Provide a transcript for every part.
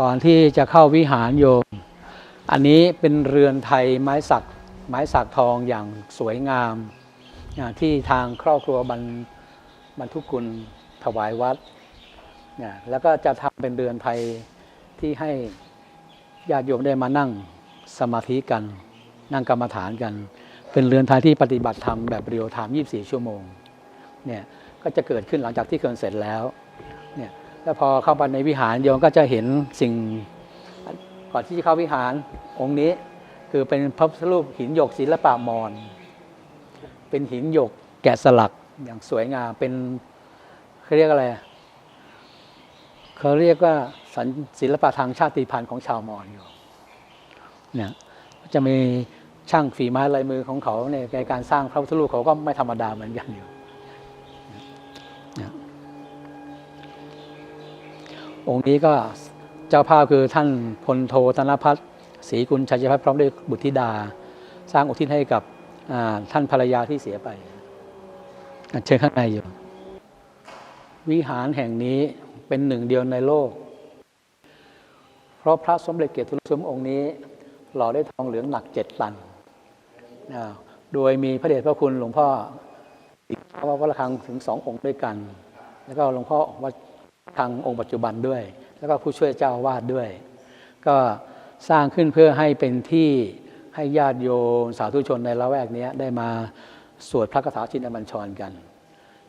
ก่อนที่จะเข้าวิหารโยม อันนี้เป็นเรือนไทยไม้สักไม้สักทองอย่างสวยงาม ที่ทางครอบครัวบรรบรรทุกุลถวายวัด แล้วก็จะทำเป็นเรือนไทยที่ให้ญาติโยมได้มานั่งสมาธิกัน นั่งกรรมฐานกัน เป็นเรือนไทยที่ปฏิบัติธรรมแบบเรียวไทม์24 ชั่วโมงเนี่ยก็จะเกิดขึ้นหลังจากที่เคินเสร็จแล้วเนี่ย แล้วพอเข้าไปในวิหารโยมก็จะเห็นสิ่งก่อนที่จะเข้าวิหารองค์นี้ คือเป็นพระพุทธรูปหินหยกศิลปะมอญเป็นหินหยกแกะสลักอย่างสวยงามเป็นเขาเรียกอะไรเขาเรียกว่าศิลปะทางชาติพันธุ์ของชาวมอญอยู่เนี่ยจะมีช่างฝีไม้ลายมือของเขาในการสร้างพระพุทธรูปเขาก็ไม่ธรรมดาเหมือนกันอยู่ องค์นี้ก็เจ้าภาพคือท่านพลโทธนพัฒน์ศรีกุลชัยพัฒน์พร้อมด้วยบุตรธิดา สร้างอุทิศให้กับท่านภรรยาที่เสียไปเชิญข้างในอยู่ วิหารแห่งนี้เป็นหนึ่งเดียวในโลก เพราะพระสมเด็จเกียรติสมองค์นี้ หล่อด้วยทองเหลืองหนักเจ็ดตัน โดยมีพระเดชพระคุณหลวงพ่อพระวัดระฆังถึงสององค์ด้วยกัน แล้วก็หลวงพ่อวัด ทางองค์ปัจจุบันด้วย แล้วก็ผู้ช่วยเจ้าวาดด้วย ก็สร้างขึ้นเพื่อให้เป็นที่ให้ญาติโยมสาธุชนในละแวกนี้ได้มาสวดพระคาถาชินบัญชรกัน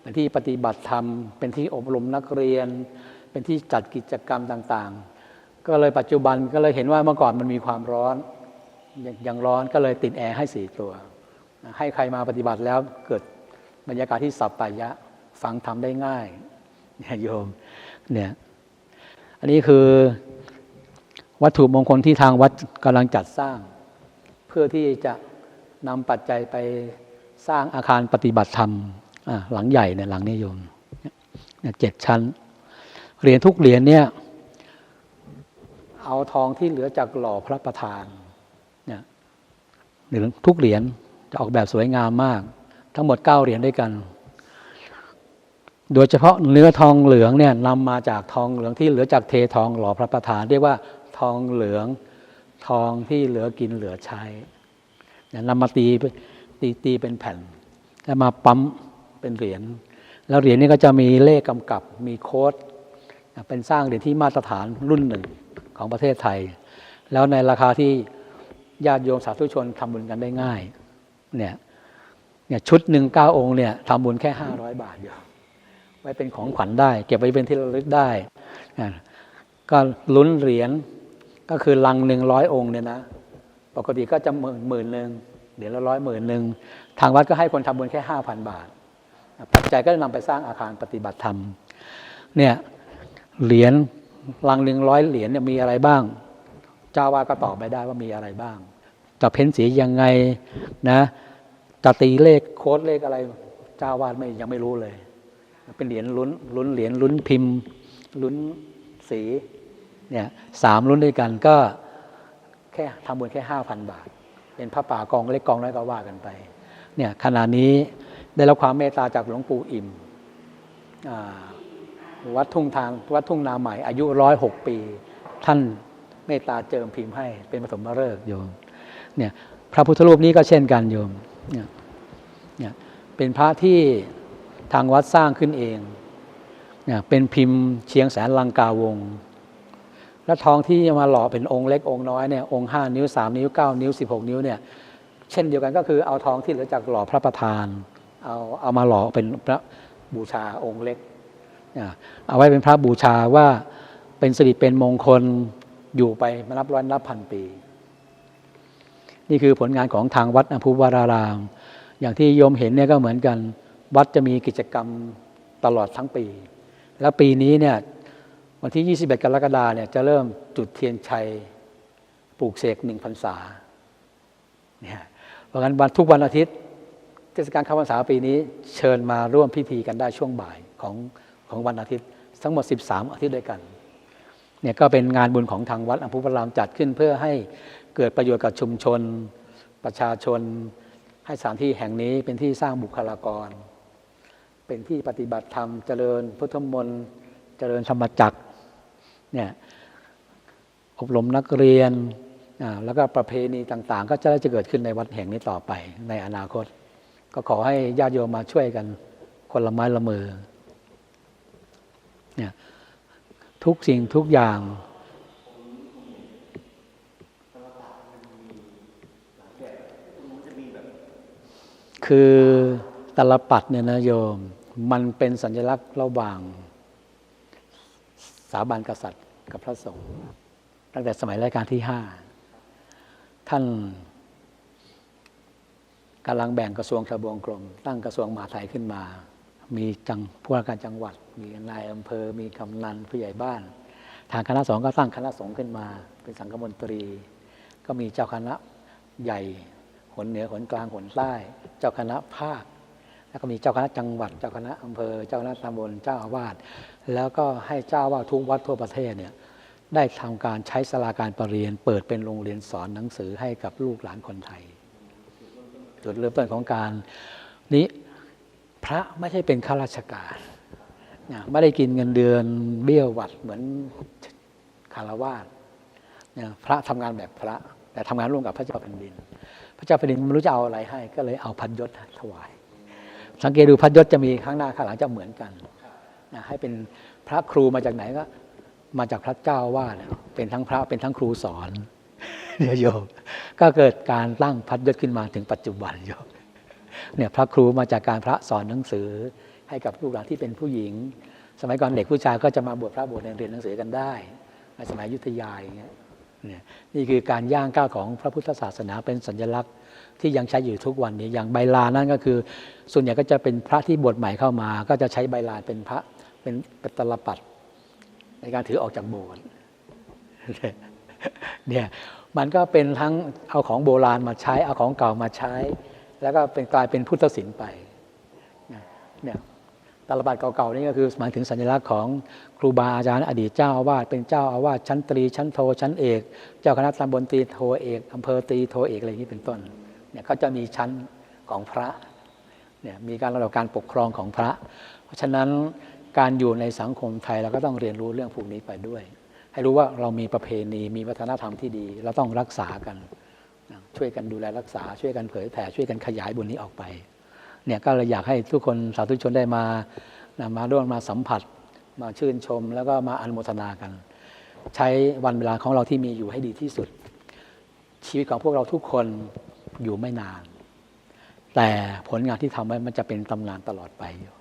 เป็นที่ปฏิบัติธรรม เป็นที่อบรมนักเรียน เป็นที่จัดกิจกรรมต่างๆ ก็เลยปัจจุบันก็เลยเห็นว่าเมื่อก่อนมันมีความร้อนยังยังร้อนก็เลยติดแอร์ให้สี่ตัว ให้ใครมาปฏิบัติแล้วเกิดบรรยากาศที่สัปปายะฟังทำได้ง่ายเนี่ยโยม เนี่ย อันนี้คือวัตถุมงคลที่ทางวัดกำลังจัดสร้าง เพื่อที่จะนำปัจจัยไปสร้างอาคารปฏิบัติธรรมหลังใหญ่เนี่ยหลังนิยมเนี่ยเจ็ดชั้นเหรียญทุกเหรียญเนี่ย เอาทองที่เหลือจากหล่อพระประธานเนี่ยหรียญทุกเหรียญจะออกแบบสวยงามมาก ทั้งหมดเก้าเหรียญด้วยกัน โดยเฉพาะเนื้อทองเหลืองเนี่ยนำมาจากทองเหลืองที่เหลือจากเททองหล่อพระประธาน เรียกว่าทองเหลืองทองที่เหลือกินเหลือใช้เนี่ยนำมาตีตีตีเป็นแผ่น แล้วมาปั๊มเป็นเหรียญแล้วเหรียญนี้ก็จะมีเลขกำกับมีโค้ด เป็นสร้างเหรียญที่มาตรฐานรุ่นหนึ่งของประเทศไทย แล้วในราคาที่ญาติโยมสาธุชนทำบุญกันได้ง่ายเนี่ยเนี่ยชุดหนึ่งเก้าองค์เนี่ยทำบุญแค่ห้าร้อยบาทเดียว ไว้เป็นของขวัญได้ เก็บไว้เป็นที่ระลึกได้ ก็ลุ้นเหรียญก็คือลังหนึ่งร้อยองค์เนี่ยนะ ปกติก็จะหมื่นหมื่นหนึ่งเหรียญละร้อยหมื่นหนึ่งทางวัดก็ให้คนทำบุญแค่ห้าพันบาท ปัจจัยก็นำไปสร้างอาคารปฏิบัติธรรม เนี่ยเหรียญลังหนึ่งร้อยเหรียญเนี่ยมีอะไรบ้าง เจ้าวาดก็ตอบไม่ได้ว่ามีอะไรบ้าง จะเพ้นสียังไงนะจะตีเลขโค้ดเลขอะไร เจ้าวาดไม่ยังไม่รู้เลย เป็นเหรียญลุ้นลุ้นเหรียญลุ้นพิมพ์ลุ้นสีเนี่ยสามลุ้นด้วยกันก็แค่ทำบุญแค่ห้าพันบาท เป็นพระป่ากองเล็กกองน้อยก็ว่ากันไปเนี่ยขณะนี้ได้รับความเมตตาจากหลวงปู่อิ่มวัดทุ่งทางวัดทุ่งนาใหม่อายุร้อยหกปี ท่านเมตตาเจิมพิมพ์ให้เป็นปฐมฤกษ์โยมเนี่ยพระพุทธรูปนี้ก็เช่นกันโยมเนี่ยเนี่ยเป็นพระที่ ทางวัดสร้างขึ้นเองเนี่ยเป็นพิมพ์เชียงแสนลังกาวง และทองที่มาหล่อเป็นองค์เล็กองค์น้อยเนี่ยองค์ห้านิ้วสามนิ้วเก้านิ้วสิบหกนิ้วเนี่ยเช่นเดียวกันก็คือเอาทองที่เหลือจากหล่อพระประธาน เอาเอามาหล่อเป็นพระบูชาองค์เล็กเอาไว้เป็นพระบูชาว่าเป็นสิริเป็นมงคลอยู่ไปมานับร้อยนับพันปี นี่คือผลงานของทางวัดอภุวาราราม อย่างที่โยมเห็นเนี่ยก็เหมือนกัน วัดจะมีกิจกรรมตลอดทั้งปี แล้วปีนี้เนี่ยวันที่ 21 กรกฎาเนี่ยจะเริ่มจุดเทียนชัยปลูกเสกหนึ่งพรรษาเนี่ยเพราะงั้นวันทุกวันอาทิตย์เทศกาลเข้าพรรษาปีนี้เชิญมาร่วมพิธีกันได้ช่วงบ่ายของของวันอาทิตย์ ทั้งหมด 13 อาทิตย์ด้วยกันเนี่ยก็เป็นงานบุญของทางวัดอัมพุพรามจัดขึ้นเพื่อให้เกิดประโยชน์กับชุมชน ประชาชน ให้สถานที่แห่งนี้เป็นที่สร้างบุคลากร เป็นที่ปฏิบัติธรรมเจริญพุทธมนต์เจริญธรรมจักเนี่ยอบรมนักเรียนแล้วก็ประเพณีต่าง ๆ ก็จะได้จะเกิดขึ้นในวัดแห่งนี้ต่อไปในอนาคต ก็ขอให้ญาติโยมมาช่วยกันคนละไม้ละมือเนี่ยทุกสิ่งทุกอย่างคือ ตลปัดเนี่ยนะโยม มันเป็นสัญลักษณ์ระหว่างสถาบันกษัตริย์กับพระสงฆ์ตั้งแต่สมัยรัชกาลที่ห้าท่านกำลังแบ่งกระทรวงทบวงกรม ตั้งกระทรวงมหาดไทยขึ้นมา มีจังผู้ว่าการจังหวัด มีนายอำเภอ มีกำนันผู้ใหญ่บ้าน ทางคณะสงฆ์ก็ตั้งคณะสงฆ์ขึ้นมา เป็นสังฆมนตรี ก็มีเจ้าคณะใหญ่หนเหนือหนกลางหนใต้ เจ้าคณะภาค แล้วก็มีเจ้าคณะจังหวัด เจ้าคณะอำเภอ เจ้าคณะตำบล เจ้าอาวาส แล้วก็ให้เจ้าอาวาทุกวัดทั่วประเทศเนี่ยได้ทำการใช้สลาการประเรียน เปิดเป็นโรงเรียนสอนหนังสือให้กับลูกหลานคนไทย จุดเริ่มต้นของการนี้พระไม่ใช่เป็นข้าราชการไม่ได้กินเงินเดือนเบี้ยหวัดเหมือนคารวาสพระทำงานแบบพระ แต่ทำงานร่วมกับพระเจ้าแผ่นดิน พระเจ้าแผ่นดินไม่รู้จะเอาอะไรให้ ก็เลยเอาพันยศถวาย สังเกตดูพันยศจะมีข้างหน้าข้างหลังจะเหมือนกันนะให้เป็นพระครูมาจากไหนก็ มาจากพระเจ้าว่าเนี่ยเป็นทั้งพระเป็นทั้งครูสอนเดี๋ยวโยมก็เกิดการตั้งพัดยศขึ้นมาถึงปัจจุบันโยมเนี่ยพระครูมาจากการพระสอนหนังสือ ให้กับลูกหลานที่เป็นผู้หญิง สมัยก่อนเด็กผู้ชายก็จะมาบวชพระบวชเรียนหนังสือกันได้ในสมัยยุทธยาอย่างเงี้ยเนี่ยนี่คือการย่างก้าวของพระพุทธศาสนาเป็นสัญลักษณ์ ที่ยังใช้อยู่ทุกวันนี้อย่างใบลานนั่นก็คือ ส่วนใหญ่ก็จะเป็นพระที่บวชใหม่เข้ามา ก็จะใช้ใบลานเป็นพระเป็นปตลปัดในการถือออกจากโบสถ์เนี่ยมันก็เป็นทั้งเอาของโบราณมาใช้ เอาของเก่ามาใช้ แล้วก็เป็นกลายเป็นพุทธศิลป์ไปเนี่ยตลบัตรเก่าๆนี่ก็คือหมายถึงสัญลักษณ์ของครูบาอาจารย์อดีตเจ้าอาวาสเป็นเจ้าอาวาสชั้นตรีชั้นโทชั้นเอก เจ้าคณะตำบลตรีโทเอกอำเภอตรีโทเอกอะไรอย่างนี้เป็นต้น เนี่ยเขาจะมีชั้นของพระเนี่ยมีการระดับการปกครองของพระ เพราะฉะนั้นการอยู่ในสังคมไทยเราก็ต้องเรียนรู้เรื่องพวกนี้ไปด้วย ให้รู้ว่าเรามีประเพณีมีวัฒนธรรมที่ดี เราต้องรักษากัน ช่วยกันดูแลรักษาช่วยกันเผยแผ่ช่วยกันขยายบุญนี้ออกไปเนี่ยก็เลยอยากให้ทุกคนสาธุชนได้มานะมาร่วมมาสัมผัส มาชื่นชม แล้วก็มาอนุโมทนากัน ใช้วันเวลาของเราที่มีอยู่ให้ดีที่สุด ชีวิตของพวกเราทุกคน อยู่ไม่นาน แต่ผลงานที่ทำไว้มันจะเป็นตำนานตลอดไปอยู่